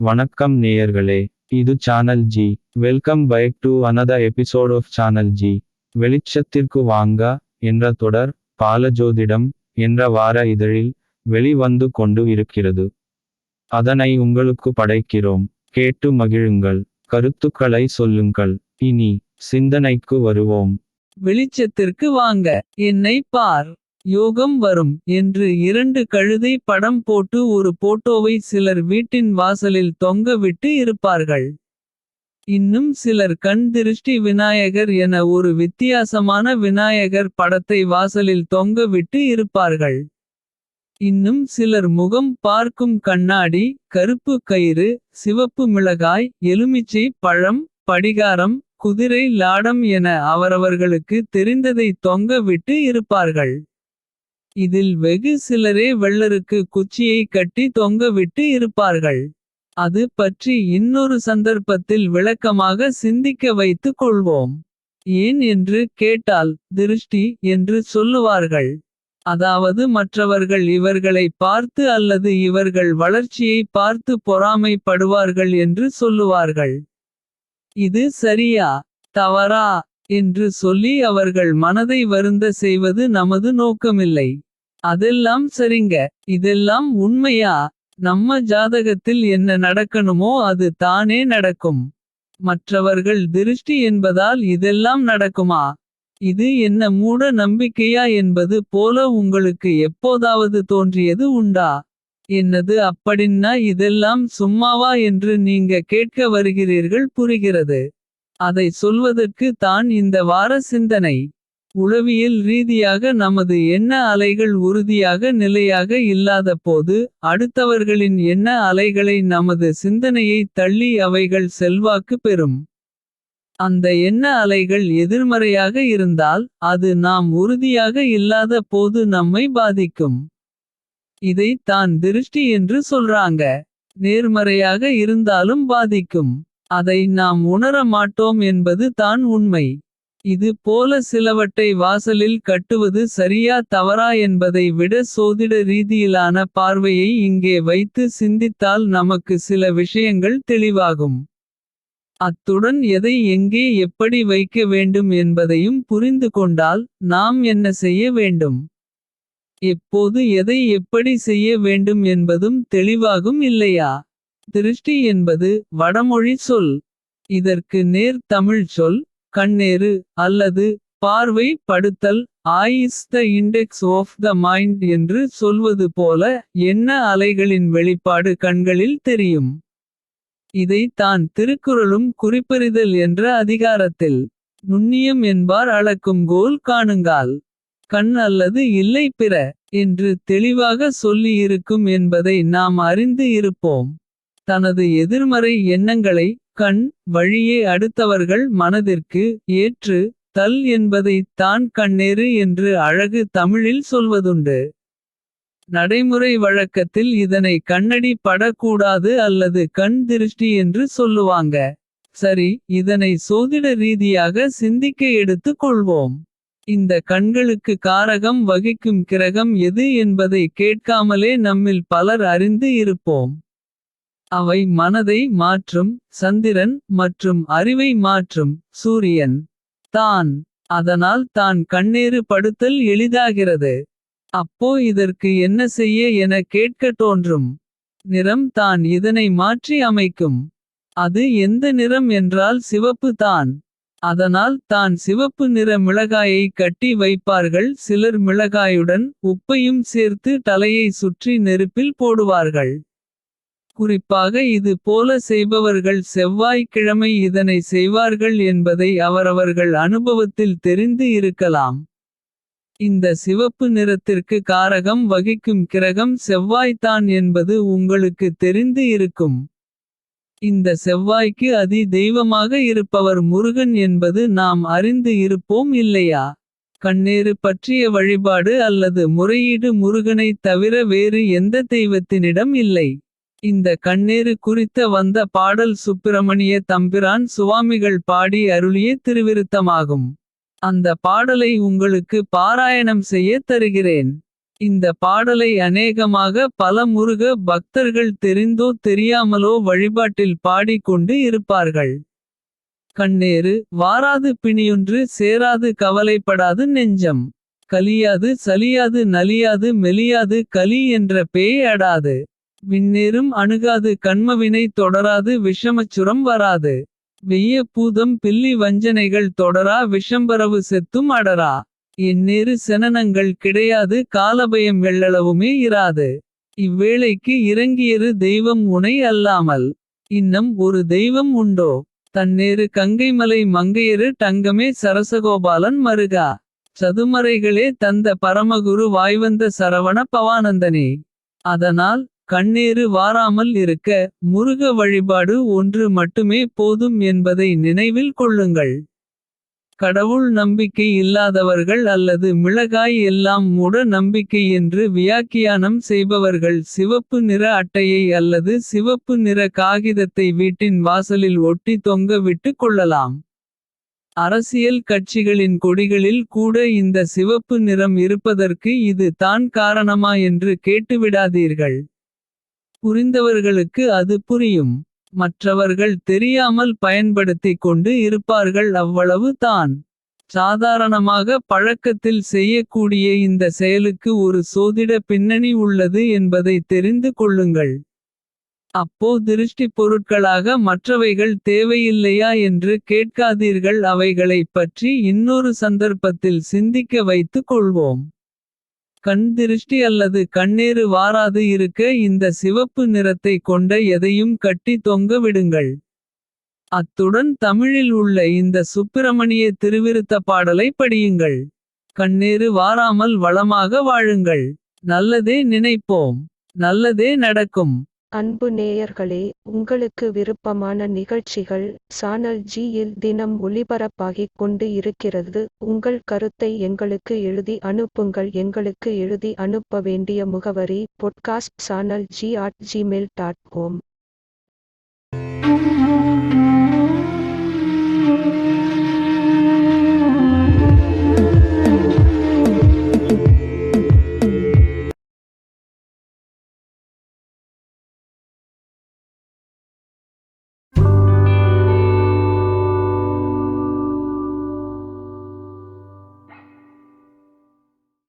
வணக்கம் நேயர்களே இது channel G welcome back to another episode of channel G வெளிச்சத்திற்கு வாங்க என்ற தொடர் பாலஜோதிடம் என்ற வார இதழில் வெளிவந்து கொண்டு இருக்கிறது. அதனை உங்களுக்கு படைக்கிறோம். கேட்டு மகிழுங்கள். கருத்துக்களை சொல்லுங்கள். இனி சிந்தனைக்கு வருவோம். வெளிச்சத்திற்கு வாங்க. என்னை பார். யோகம் வரும் என்று இரண்டு கழுதை படம் போட்டு ஒரு போட்டோவை சிலர் வீட்டின் வாசலில் தொங்க விட்டு இருப்பார்கள். இன்னும் சிலர் கண் திருஷ்டி விநாயகர் என ஒரு வித்தியாசமான விநாயகர் படத்தை வாசலில் தொங்க விட்டு இருப்பார்கள். இன்னும் சிலர் முகம் பார்க்கும் கண்ணாடி கருப்பு கயிறு சிவப்பு மிளகாய் எலுமிச்சை பழம் படிகாரம் குதிரை லாடம் என அவரவர்களுக்கு தெரிந்ததை தொங்க விட்டு இருப்பார்கள். இதில் வெகு சிலரே வெள்ளருக்கு குச்சியை கட்டி தொங்க விட்டு இருப்பார்கள். அது பற்றி இன்னொரு சந்தர்ப்பத்தில் விளக்கமாக சிந்திக்க வைத்துக் கொள்வோம். ஏன் என்று கேட்டால் திருஷ்டி என்று சொல்லுவார்கள். அதாவது மற்றவர்கள் இவர்களை பார்த்து அல்லது இவர்கள் வளர்ச்சியை பார்த்து பொறாமைப்படுவார்கள் என்று சொல்லுவார்கள். இது சரியா தவறா? என்று சொல்லி அவர்கள் மனதை வருந்த செய்வது நமது நோக்கமில்லை. அதெல்லாம் சரிங்க. இதெல்லாம் உண்மையா? நம்ம ஜாதகத்தில் என்ன நடக்கணுமோ அது தானே நடக்கும். மற்றவர்கள் திருஷ்டி என்பதால் இதெல்லாம் நடக்குமா? இது என்ன மூட நம்பிக்கையா என்பது போல உங்களுக்கு எப்போதாவது தோன்றியது உண்டா? என்னது அப்படின்னா இதெல்லாம் சும்மாவா என்று நீங்க கேட்க வருகிறீர்கள் புரிகிறது. அதை சொல்வதற்கு தான் இந்த வார சிந்தனை. உளவியல் ரீதியாக நமது எண்ண அலைகள் உறுதியாக நிலையாக இல்லாத போது அடுத்தவர்களின் எண்ண அலைகளை நமது சிந்தனையை தள்ளி அவைகள் செல்வாக்கு பெறும். அந்த எண்ண அலைகள் எதிர்மறையாக இருந்தால் அது நாம் உறுதியாக இல்லாத போது நம்மை பாதிக்கும். இதை தான் திருஷ்டி என்று சொல்றாங்க. நேர்மறையாக இருந்தாலும் பாதிக்கும். அதை நாம் உணர மாட்டோம் என்பது தான் உண்மை. இது போல சிலவற்றை வாசலில் கட்டுவது சரியா தவறா என்பதை விட சோதிட ரீதியிலான பார்வையை இங்கே வைத்து சிந்தித்தால் நமக்கு சில விஷயங்கள் தெளிவாகும். அத்துடன் எதை எங்கே எப்படி வைக்க வேண்டும் என்பதையும் புரிந்து கொண்டால் நாம் என்ன செய்ய வேண்டும்? எப்போது எதை எப்படி செய்ய வேண்டும் என்பதும் தெளிவாகும் இல்லையா? திருஷ்டி என்பது வடமொழி சொல். இதற்கு நேர் தமிழ் சொல் கண்ணேறு அல்லது பார்வை படுத்தல் eyes the index of the mind என்று சொல்வது போல என்ன அலைகளின் வெளிப்பாடு கண்களில் தெரியும். இதை தான் திருக்குறளும் குறிப்பறிதல் என்ற அதிகாரத்தில் நுண்ணியம் என்பார் அளக்கும் கோல் காணுங்கால். கண் அல்லது இல்லை பிற என்று தெளிவாக சொல்லியிருக்கும் என்பதை நாம் அறிந்து இருப்போம். தனது எதிர்மறை எண்ணங்களை கண் வழியே அடுத்தவர்கள் மனதிற்கு ஏற்று தல் என்பதை தான் கண்ணேறு என்று அழகு தமிழில் சொல்வதுண்டு. நடைமுறை வழக்கத்தில் இதனை கண்ணடி படக்கூடாது அல்லது கண் திருஷ்டி என்று சொல்லுவாங்க. சரி இதனை சோதிட ரீதியாக சிந்திக்க எடுத்துக் கொள்வோம். இந்த கண்களுக்கு காரகம் வகிக்கும் கிரகம் எது என்பதை கேட்காமலே நம்மில் பலர் அறிந்து இருப்போம். அவை மனதை மாற்றும் சந்திரன் மற்றும் அறிவை மாற்றும் சூரியன். தான். அதனால் தான் கண்ணேறு படுத்தல் எளிதாகிறது. அப்போ இதற்கு என்ன செய்ய என கேட்க தோன்றும். நிறம் தான் இதனை மாற்றி அமைக்கும். அது எந்த நிறம் என்றால் சிவப்பு தான். அதனால் தான் சிவப்பு நிற மிளகாயை கட்டி வைப்பார்கள். சிலர் மிளகாயுடன் உப்பையும் சேர்த்து தலையை சுற்றி நெருப்பில் போடுவார்கள். குறிப்பாக இது போல செய்பவர்கள் செவ்வாய்க்கிழமை இதனை செய்வார்கள் என்பதை அவரவர்கள் அனுபவத்தில் தெரிந்து இருக்கலாம். இந்த சிவப்பு நிறத்திற்கு காரகம் வகிக்கும் கிரகம் செவ்வாய்தான் என்பது உங்களுக்கு தெரிந்து இருக்கும். இந்த செவ்வாய்க்கு அதி தெய்வமாக இருப்பவர் முருகன் என்பது நாம் அறிந்து இருப்போம் இல்லையா? கண்ணேறு பற்றிய வழிபாடு அல்லது முறையீடு முருகனை தவிர வேறு எந்த தெய்வத்தினிடம் இல்லை. இந்த கண்ணேறு குறித்த வந்த பாடல் சுப்பிரமணிய தம்பிரான் சுவாமிகள் பாடி அருளிய திருவிருத்தமாகும் அந்த பாடலை உங்களுக்கு பாராயணம் செய்ய தருகிறேன் இந்த பாடலை அநேகமாக பல முருக பக்தர்கள் தெரிந்தோ தெரியாமலோ வழிபாட்டில் பாடிக்கொண்டு இருப்பார்கள். கண்ணேறு வாராது பிணியொன்று சேராது கவலைப்படாது நெஞ்சம். கலியாது சலியாது நலியாது மெலியாது கலி என்ற பேய் அடாது. விண்ணேறும் அணுகாது கண்மவினை தொடராது விஷமச்சுரம் வராது. வெய்ய பூதம் பில்லி வஞ்சனைகள் தொடரா விஷம்பரவு செத்தும் அடரா. எந்நேறு செனனங்கள் கிடையாது காலபயம் எள்ளளவுமே இராது. இவ்வேளைக்கு இறங்கியரு தெய்வம் உனை அல்லாமல். இன்னம் ஒரு தெய்வம் உண்டோ. தன்னேறு கங்கைமலை மங்கையரு டங்கமே சரசகோபாலன் மருகா. சதுமறைகளே தந்த பரமகுரு வாய்வந்த சரவண பவானந்தனே. அதனால் கண்ணேறு வாராமல் இருக்க முருக வழிபாடு ஒன்று மட்டுமே போதும் என்பதை நினைவில் கொள்ளுங்கள். கடவுள் நம்பிக்கை இல்லாதவர்கள் அல்லது மிளகாய் எல்லாம் மூட நம்பிக்கை என்று வியாக்கியானம் செய்பவர்கள் சிவப்பு நிற அட்டையை அல்லது சிவப்பு நிற காகிதத்தை வீட்டின் வாசலில் ஒட்டி தொங்க விட்டு கொள்ளலாம். அரசியல் கட்சிகளின் கொடிகளில் கூட இந்த சிவப்பு நிறம் இருப்பதற்கு இது தான் காரணமா என்று கேட்டுவிடாதீர்கள். புரிந்தவர்களுக்கு அது புரியும். மற்றவர்கள் தெரியாமல் பயன்படுத்திக் கொண்டு இருப்பார்கள் அவ்வளவு தான். சாதாரணமாக பழக்கத்தில் செய்யக்கூடிய இந்த செயலுக்கு ஒரு சோதிட பின்னணி உள்ளது என்பதை தெரிந்து கொள்ளுங்கள். அப்போ திருஷ்டி பொருட்களாக மற்றவைகள் தேவையில்லையா என்று கேட்காதீர்கள் அவைகளைப் பற்றி இன்னொரு சந்தர்ப்பத்தில் சிந்திக்க வைத்துக் கொள்வோம். கண் திருஷ்டி அல்லது கண்ணேறு வாராது இருக்க இந்த சிவப்பு நிறத்தை கொண்ட எதையும் கட்டி தொங்க விடுங்கள். அத்துடன் தமிழில் உள்ள இந்த சுப்பிரமணிய திருவிருத்த பாடலை படியுங்கள். கண்ணேறு வாராமல் வளமாக வாழுங்கள். நல்லதே நினைப்போம். நல்லதே நடக்கும். அன்பு நேயர்களே உங்களுக்கு விருப்பமான நிகழ்ச்சிகள் சானல் ஜியில் தினம் ஒளிபரப்பாகிக் கொண்டு இருக்கிறது. உங்கள் கருத்தை எங்களுக்கு எழுதி அனுப்புங்கள். எங்களுக்கு எழுதி அனுப்ப வேண்டிய முகவரி podcast channel G at Gmail dot com